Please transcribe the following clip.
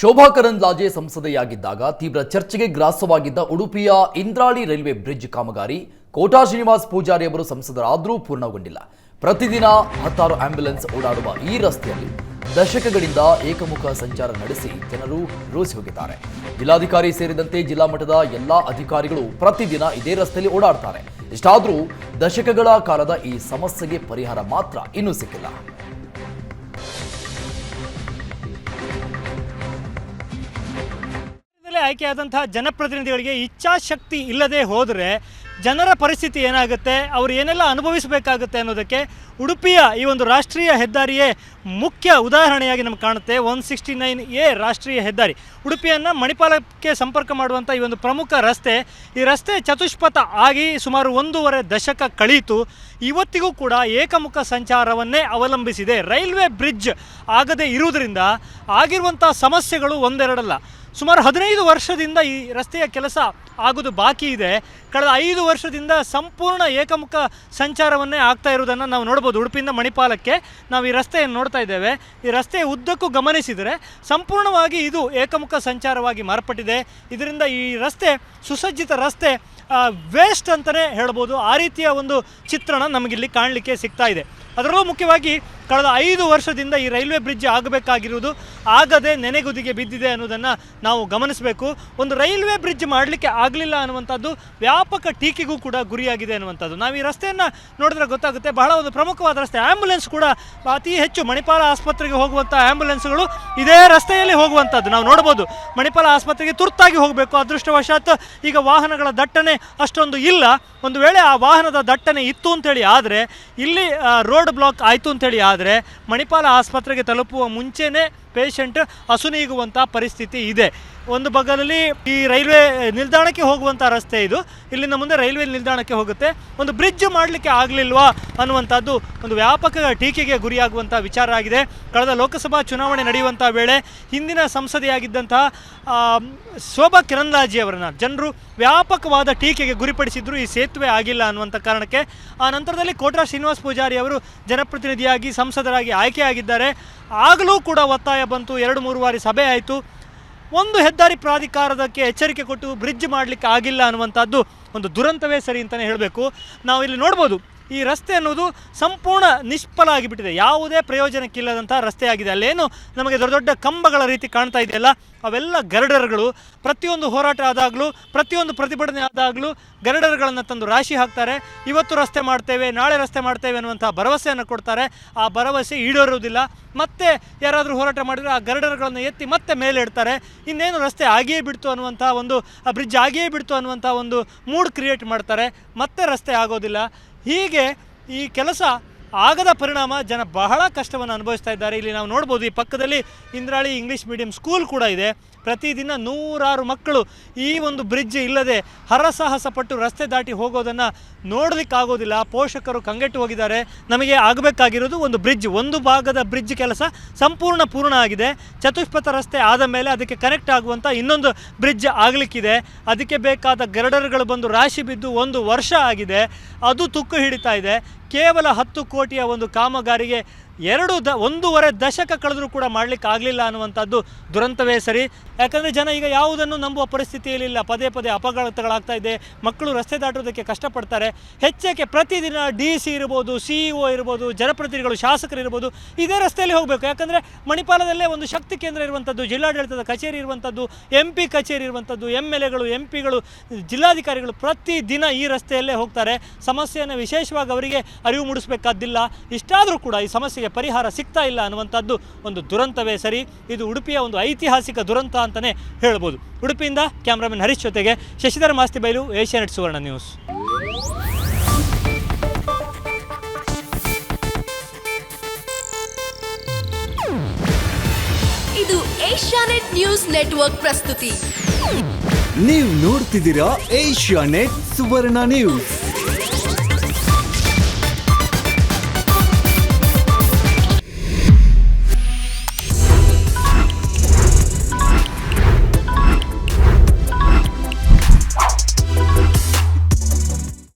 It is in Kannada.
ಶೋಭಾ ಕರಂದ್ಲಾಜೆ ಸಂಸದೆಯಾಗಿದ್ದಾಗ ತೀವ್ರ ಚರ್ಚೆಗೆ ಗ್ರಾಸವಾಗಿದ್ದ ಉಡುಪಿಯ ಇಂದ್ರಾಳಿ ರೈಲ್ವೆ ಬ್ರಿಡ್ಜ್ ಕಾಮಗಾರಿ, ಕೋಟಾ ಶ್ರೀನಿವಾಸ್ ಪೂಜಾರಿ ಅವರು ಸಂಸದರಾದರೂ ಪೂರ್ಣಗೊಂಡಿಲ್ಲ. ಪ್ರತಿದಿನ ಹತ್ತಾರು ಆಂಬ್ಯುಲೆನ್ಸ್ ಓಡಾಡುವ ಈ ರಸ್ತೆಯಲ್ಲಿ ದಶಕಗಳಿಂದ ಏಕಮುಖ ಸಂಚಾರ ನಡೆಸಿ ಜನರು ರೋಸಿ ಹೋಗಿದ್ದಾರೆ. ಜಿಲ್ಲಾಧಿಕಾರಿ ಸೇರಿದಂತೆ ಜಿಲ್ಲಾ ಮಟ್ಟದ ಎಲ್ಲಾ ಅಧಿಕಾರಿಗಳು ಪ್ರತಿದಿನ ಇದೇ ರಸ್ತೆಯಲ್ಲಿ ಓಡಾಡ್ತಾರೆ. ಇಷ್ಟಾದರೂ ದಶಕಗಳ ಕಾಲದ ಈ ಸಮಸ್ಯೆಗೆ ಪರಿಹಾರ ಮಾತ್ರ ಇನ್ನೂ ಸಿಕ್ಕಿಲ್ಲ. ಆಯ್ಕೆಯಾದಂತಹ ಜನಪ್ರತಿನಿಧಿಗಳಿಗೆ ಇಚ್ಛಾಶಕ್ತಿ ಇಲ್ಲದೆ ಹೋದರೆ ಜನರ ಪರಿಸ್ಥಿತಿ ಏನಾಗುತ್ತೆ? ಅವರು ಏನೆಲ್ಲ ಅನುಭವಿಸಬೇಕಾಗುತ್ತೆ ಅನ್ನೋದಕ್ಕೆ ಉಡುಪಿಯ ಈ ಒಂದು ರಾಷ್ಟ್ರೀಯ ಹೆದ್ದಾರಿಯೇ ಮುಖ್ಯ ಉದಾಹರಣೆಯಾಗಿ ನಮ್ಗೆ ಕಾಣುತ್ತೆ. ಒನ್ ಸಿಕ್ಸ್ಟಿ ನೈನ್ ಎ ರಾಷ್ಟ್ರೀಯ ಹೆದ್ದಾರಿ. ಉಡುಪಿಯನ್ನು ಮಣಿಪಾಲಕ್ಕೆ ಸಂಪರ್ಕ ಮಾಡುವಂಥ ಈ ಒಂದು ಪ್ರಮುಖ ರಸ್ತೆ. ಈ ರಸ್ತೆ ಚತುಷ್ಪಥ ಆಗಿ ಸುಮಾರು ಒಂದೂವರೆ ದಶಕ ಕಳೀತು. ಇವತ್ತಿಗೂ ಕೂಡ ಏಕಮುಖ ಸಂಚಾರವನ್ನೇ ಅವಲಂಬಿಸಿದೆ. ರೈಲ್ವೆ ಬ್ರಿಡ್ಜ್ ಆಗದೇ ಇರುವುದರಿಂದ ಆಗಿರುವಂಥ ಸಮಸ್ಯೆಗಳು ಒಂದೆರಡಲ್ಲ. ಸುಮಾರು ಹದಿನೈದು ವರ್ಷದಿಂದ ಈ ರಸ್ತೆಯ ಕೆಲಸ ಆಗೋದು ಬಾಕಿ ಇದೆ. ಕಳೆದ ಐದು ವರ್ಷದಿಂದ ಸಂಪೂರ್ಣ ಏಕಮುಖ ಸಂಚಾರವನ್ನೇ ಆಗ್ತಾ ಇರುವುದನ್ನು ನಾವು ನೋಡ್ಬೋದು ಉಡುಪಿಯಿಂದ ಮಣಿಪಾಲಕ್ಕೆ. ನಾವು ಈ ರಸ್ತೆಯನ್ನು ನೋಡ್ತಾ ಇದ್ದೇವೆ. ಈ ರಸ್ತೆಯ ಉದ್ದಕ್ಕೂ ಗಮನಿಸಿದರೆ ಸಂಪೂರ್ಣವಾಗಿ ಇದು ಏಕಮುಖ ಸಂಚಾರವಾಗಿ ಮಾರ್ಪಟ್ಟಿದೆ. ಇದರಿಂದ ಈ ರಸ್ತೆ ಸುಸಜ್ಜಿತ ರಸ್ತೆ ವೇಸ್ಟ್ ಅಂತಲೇ ಹೇಳ್ಬೋದು. ಆ ರೀತಿಯ ಒಂದು ಚಿತ್ರಣ ನಮಗಿಲ್ಲಿ ಕಾಣಲಿಕ್ಕೆ ಸಿಗ್ತಾ ಇದೆ. ಅದರಲ್ಲೂ ಮುಖ್ಯವಾಗಿ ಕಳೆದ ಐದು ವರ್ಷದಿಂದ ಈ ರೈಲ್ವೆ ಬ್ರಿಡ್ಜ್ ಆಗಬೇಕಾಗಿರುವುದು ಆಗದೆ ನೆನೆಗುದಿಗೆ ಬಿದ್ದಿದೆ ಅನ್ನೋದನ್ನು ನಾವು ಗಮನಿಸಬೇಕು. ಒಂದು ರೈಲ್ವೆ ಬ್ರಿಡ್ಜ್ ಮಾಡಲಿಕ್ಕೆ ಆಗಲಿಲ್ಲ ಅನ್ನುವಂಥದ್ದು ವ್ಯಾಪಕ ಟೀಕೆಗೂ ಕೂಡ ಗುರಿಯಾಗಿದೆ ಅನ್ನುವಂಥದ್ದು. ನಾವು ಈ ರಸ್ತೆಯನ್ನು ನೋಡಿದ್ರೆ ಗೊತ್ತಾಗುತ್ತೆ, ಬಹಳ ಒಂದು ಪ್ರಮುಖವಾದ ರಸ್ತೆ. ಆ್ಯಂಬುಲೆನ್ಸ್ ಕೂಡ ಅತಿ ಹೆಚ್ಚು ಮಣಿಪಾಲ ಆಸ್ಪತ್ರೆಗೆ ಹೋಗುವಂಥ ಆ್ಯಂಬುಲೆನ್ಸ್ಗಳು ಇದೇ ರಸ್ತೆಯಲ್ಲಿ ಹೋಗುವಂಥದ್ದು. ನಾವು ನೋಡ್ಬೋದು, ಮಣಿಪಾಲ ಆಸ್ಪತ್ರೆಗೆ ತುರ್ತಾಗಿ ಹೋಗಬೇಕು. ಅದೃಷ್ಟವಶಾತ್ ಈಗ ವಾಹನಗಳ ದಟ್ಟಣೆ ಅಷ್ಟೊಂದು ಇಲ್ಲ. ಒಂದು ವೇಳೆ ಆ ವಾಹನದ ದಟ್ಟಣೆ ಇತ್ತು ಅಂತೇಳಿ ಆದರೆ, ಇಲ್ಲಿ ರೋಡ್ ಬ್ಲಾಕ್ ಆಯಿತು ಅಂತೇಳಿ ಆದರೆ, ಮಣಿಪಾಲ ಆಸ್ಪತ್ರೆಗೆ ತಲುಪುವ ಮುಂಚೆನೇ ಪೇಷಂಟ್ ಅಸುನೀಗುವಂಥ ಪರಿಸ್ಥಿತಿ ಇದೆ. ಒಂದು ಬಗಲಲ್ಲಿ ಈ ರೈಲ್ವೆ ನಿಲ್ದಾಣಕ್ಕೆ ಹೋಗುವಂಥ ರಸ್ತೆ ಇದು. ಇಲ್ಲಿಂದ ಮುಂದೆ ರೈಲ್ವೆ ನಿಲ್ದಾಣಕ್ಕೆ ಹೋಗುತ್ತೆ. ಒಂದು ಬ್ರಿಡ್ಜ್ ಮಾಡಲಿಕ್ಕೆ ಆಗಲಿಲ್ವಾ ಅನ್ನುವಂಥದ್ದು ಒಂದು ವ್ಯಾಪಕ ಟೀಕೆಗೆ ಗುರಿಯಾಗುವಂಥ ವಿಚಾರ ಆಗಿದೆ. ಕಳೆದ ಲೋಕಸಭಾ ಚುನಾವಣೆ ನಡೆಯುವಂಥ ವೇಳೆ ಹಿಂದಿನ ಸಂಸದೆಯಾಗಿದ್ದಂತಹ ಶೋಭಾ ಕಿರಂದಾಜಿ ಅವರನ್ನ ಜನರು ವ್ಯಾಪಕವಾದ ಟೀಕೆಗೆ ಗುರಿಪಡಿಸಿದ್ರು. ಈ ಸೇತುವೆ ಆಗಿಲ್ಲ ಅನ್ನುವಂಥ ಕಾರಣಕ್ಕೆ ಆ ನಂತರದಲ್ಲಿ ಕೋಟ್ರಾ ಶ್ರೀನಿವಾಸ್ ಪೂಜಾರಿ ಅವರು ಜನಪ್ರತಿನಿಧಿಯಾಗಿ ಸಂಸದರಾಗಿ ಆಯ್ಕೆಯಾಗಿದ್ದಾರೆ. ಆಗಲೂ ಕೂಡ ಒತ್ತಾಯ ಬಂತು. ಎರಡು ಮೂರು ಬಾರಿ ಸಭೆ ಆಯಿತು. ಒಂದು ಹೆದ್ದಾರಿ ಪ್ರಾಧಿಕಾರದಕ್ಕೆ ಎಚ್ಚರಿಕೆ ಕೊಟ್ಟು ಬ್ರಿಡ್ಜ್ ಮಾಡಲಿಕ್ಕೆ ಆಗಿಲ್ಲ ಅನ್ನುವಂಥದ್ದು ಒಂದು ದುರಂತವೇ ಸರಿ ಅಂತಲೇ ಹೇಳಬೇಕು. ನಾವು ಇಲ್ಲಿ ನೋಡ್ಬೋದು. ಈ ರಸ್ತೆ ಅನ್ನೋದು ಸಂಪೂರ್ಣ ನಿಷ್ಫಲ ಆಗಿಬಿಟ್ಟಿದೆ. ಯಾವುದೇ ಪ್ರಯೋಜನಕ್ಕಿಲ್ಲದಂಥ ರಸ್ತೆ ಆಗಿದೆ. ಅಲ್ಲೇನು ನಮಗೆ ದೊಡ್ಡ ದೊಡ್ಡ ಕಂಬಗಳ ರೀತಿ ಕಾಣ್ತಾ ಇದೆಯಲ್ಲ ಅವೆಲ್ಲ ಗರಡರ್ಗಳು. ಪ್ರತಿಯೊಂದು ಹೋರಾಟ ಆದಾಗಲೂ, ಪ್ರತಿಯೊಂದು ಪ್ರತಿಭಟನೆ ಆದಾಗಲೂ ಗರ್ಡರ್ಗಳನ್ನು ತಂದು ರಾಶಿ ಹಾಕ್ತಾರೆ. ಇವತ್ತು ರಸ್ತೆ ಮಾಡ್ತೇವೆ, ನಾಳೆ ರಸ್ತೆ ಮಾಡ್ತೇವೆ ಅನ್ನುವಂಥ ಭರವಸೆಯನ್ನು ಕೊಡ್ತಾರೆ. ಆ ಭರವಸೆ ಈಡೇರುವುದಿಲ್ಲ. ಮತ್ತೆ ಯಾರಾದರೂ ಹೋರಾಟ ಮಾಡಿದರೆ ಆ ಗರ್ಡರ್ಗಳನ್ನು ಎತ್ತಿ ಮತ್ತೆ ಮೇಲೆ ಇಡ್ತಾರೆ ಇನ್ನೇನು ರಸ್ತೆ ಆಗಿಯೇ ಬಿಡ್ತು ಅನ್ನುವಂಥ ಒಂದು ಬ್ರಿಡ್ಜ್ ಆಗಿಯೇ ಬಿಡ್ತು ಅನ್ನುವಂಥ ಒಂದು ಮೂಡ್ ಕ್ರಿಯೇಟ್ ಮಾಡ್ತಾರೆ. ಮತ್ತೆ ರಸ್ತೆ ಆಗೋದಿಲ್ಲ. ಹೀಗೆ ಈ ಕೆಲಸ ಆಗದ ಪರಿಣಾಮ ಜನ ಬಹಳ ಕಷ್ಟವನ್ನು ಅನುಭವಿಸ್ತಾ ಇದ್ದಾರೆ. ಇಲ್ಲಿ ನಾವು ನೋಡ್ಬೋದು, ಈ ಪಕ್ಕದಲ್ಲಿ ಇಂದ್ರಾಳಿ ಇಂಗ್ಲೀಷ್ ಮೀಡಿಯಂ ಸ್ಕೂಲ್ ಕೂಡ ಇದೆ. ಪ್ರತಿದಿನ ನೂರಾರು ಮಕ್ಕಳು ಈ ಒಂದು ಬ್ರಿಡ್ಜ್ ಇಲ್ಲದೆ ಹರಸಾಹಸ ಪಟ್ಟು ರಸ್ತೆ ದಾಟಿ ಹೋಗೋದನ್ನು ನೋಡಲಿಕ್ಕಾಗೋದಿಲ್ಲ. ಪೋಷಕರು ಕಂಗೆಟ್ಟು ಹೋಗಿದ್ದಾರೆ. ನಮಗೆ ಆಗಬೇಕಾಗಿರೋದು ಒಂದು ಬ್ರಿಡ್ಜ್ ಒಂದು ಭಾಗದ ಬ್ರಿಡ್ಜ್ ಕೆಲಸ ಸಂಪೂರ್ಣ ಪೂರ್ಣ ಆಗಿದೆ. ಚತುಷ್ಪಥ ರಸ್ತೆ ಆದ ಮೇಲೆ ಅದಕ್ಕೆ ಕನೆಕ್ಟ್ ಆಗುವಂಥ ಇನ್ನೊಂದು ಬ್ರಿಡ್ಜ್ ಆಗಲಿಕ್ಕಿದೆ. ಅದಕ್ಕೆ ಬೇಕಾದ ಗರ್ಡರ್ಗಳು ಬಂದು ರಾಶಿ ಬಿದ್ದು ಒಂದು ವರ್ಷ ಆಗಿದೆ. ಅದು ತುಕ್ಕು ಹಿಡಿತಾ ಇದೆ. ಕೇವಲ ಹತ್ತು ಕೋಟಿಯ ಒಂದು ಕಾಮಗಾರಿಗೆ ಎರಡು ದ ಒಂದೂವರೆ ದಶಕ ಕಳೆದರೂ ಕೂಡ ಮಾಡಲಿಕ್ಕೆ ಆಗಲಿಲ್ಲ ಅನ್ನುವಂಥದ್ದು ದುರಂತವೇ ಸರಿ. ಯಾಕಂದರೆ ಜನ ಈಗ ಯಾವುದನ್ನು ನಂಬುವ ಪರಿಸ್ಥಿತಿಯಲ್ಲಿಲ್ಲ ಪದೇ ಪದೇ ಅಪಘಾತಗಳಾಗ್ತಾ ಇದೆ. ಮಕ್ಕಳು ರಸ್ತೆ ದಾಟೋದಕ್ಕೆ ಕಷ್ಟಪಡ್ತಾರೆ. ಹೆಚ್ಚಕ್ಕೆ ಪ್ರತಿದಿನ ಡಿ ಸಿ ಇರ್ಬೋದು, ಸಿ ಇ ಒ ಇರ್ಬೋದು, ಜನಪ್ರತಿನಿಧಿಗಳು, ಶಾಸಕರು ಇರ್ಬೋದು, ಇದೇ ರಸ್ತೆಯಲ್ಲಿ ಹೋಗಬೇಕು. ಯಾಕಂದರೆ ಮಣಿಪಾಲದಲ್ಲೇ ಒಂದು ಶಕ್ತಿ ಕೇಂದ್ರ ಇರುವಂಥದ್ದು, ಜಿಲ್ಲಾಡಳಿತದ ಕಚೇರಿ ಇರುವಂಥದ್ದು, ಎಂ ಪಿ ಕಚೇರಿ ಇರುವಂಥದ್ದು ಎಂ ಎಲ್ ಎಗಳು, ಎಂ ಪಿಗಳು, ಜಿಲ್ಲಾಧಿಕಾರಿಗಳು ಪ್ರತಿದಿನ ಈ ರಸ್ತೆಯಲ್ಲೇ ಹೋಗ್ತಾರೆ. ಸಮಸ್ಯೆಯನ್ನು ವಿಶೇಷವಾಗಿ ಅವರಿಗೆ ಅರಿವು ಮೂಡಿಸಬೇಕಾದ್ದಿಲ್ಲ. ಇಷ್ಟಾದರೂ ಕೂಡ ಈ ಸಮಸ್ಯೆಗೆ ಪರಿಹಾರ ಸಿಗ್ತಾ ಇಲ್ಲ ಅನ್ನುವಂಥದ್ದು ಒಂದು ದುರಂತವೇ ಸರಿ. ಇದು ಉಡುಪಿಯ ಒಂದು ಐತಿಹಾಸಿಕ ದುರಂತ ಅಂತಲೇ ಹೇಳ್ಬೋದು. ಉಡುಪಿಯಿಂದ ಕ್ಯಾಮ್ರಾಮನ್ ಹರೀಶ್ ಜೊತೆಗೆ ಶಶಿಧರ ಮಾಸ್ತಿ ಬೈಲು ಏಷ್ಯಾನೆಟ್ ಸುವರ್ಣ ನ್ಯೂಸ್. ಇದು ಏಷ್ಯಾನೆಟ್ ನ್ಯೂಸ್ ನೆಟ್ವರ್ಕ್ ಪ್ರಸ್ತುತಿ. ನೀವು ನೋಡ್ತಿದ್ದೀರಾ ಏಷ್ಯಾ ನೆಟ್ ಸುವರ್ಣ ನ್ಯೂಸ್.